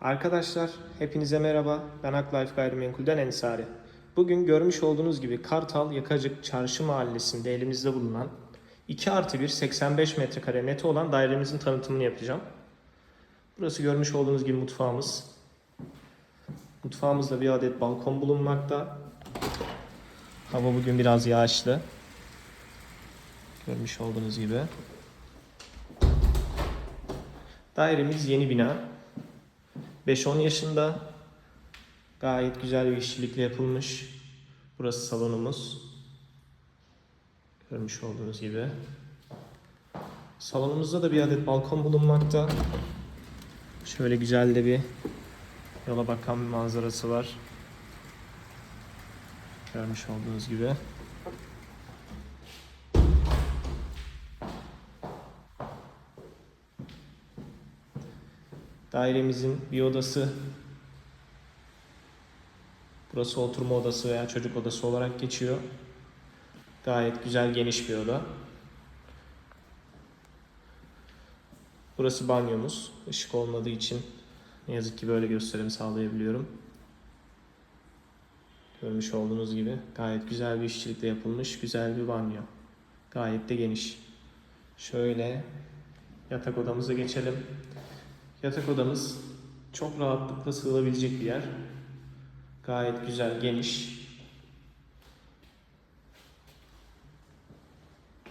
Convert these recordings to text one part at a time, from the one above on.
Arkadaşlar hepinize merhaba. Ben Aklife Gayrimenkul'den Ensari. Bugün görmüş olduğunuz gibi Kartal Yakacık Çarşı Mahallesi'nde elimizde bulunan 2 artı 1 85 metrekare neti olan dairemizin tanıtımını yapacağım. Burası görmüş olduğunuz gibi mutfağımız. Mutfağımızda bir adet balkon bulunmakta. Hava bugün biraz yağışlı. Görmüş olduğunuz gibi. Dairemiz yeni bina. 5-10 yaşında. Gayet güzel bir işçilikle yapılmış. Burası salonumuz. Görmüş olduğunuz gibi. Salonumuzda da bir adet balkon bulunmakta. Şöyle güzel de bir yola bakan bir manzarası var. Görmüş olduğunuz gibi. Dairemizin bir odası Burası oturma odası veya çocuk odası olarak geçiyor. Gayet güzel geniş bir oda. Burası banyomuz. Işık olmadığı için ne yazık ki böyle gösterim sağlayabiliyorum. Görmüş olduğunuz gibi gayet güzel bir işçilikle yapılmış güzel bir banyo. Gayet de geniş. Şöyle yatak odamıza geçelim. Yatak odamız çok rahatlıkla sığılabilecek bir yer. Gayet güzel, geniş.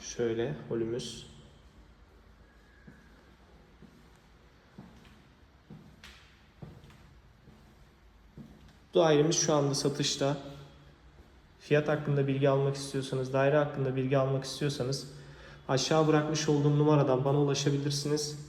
Şöyle holümüz. Dairemiz şu anda satışta. Fiyat hakkında bilgi almak istiyorsanız, daire hakkında bilgi almak istiyorsanız aşağı bırakmış olduğum numaradan bana ulaşabilirsiniz.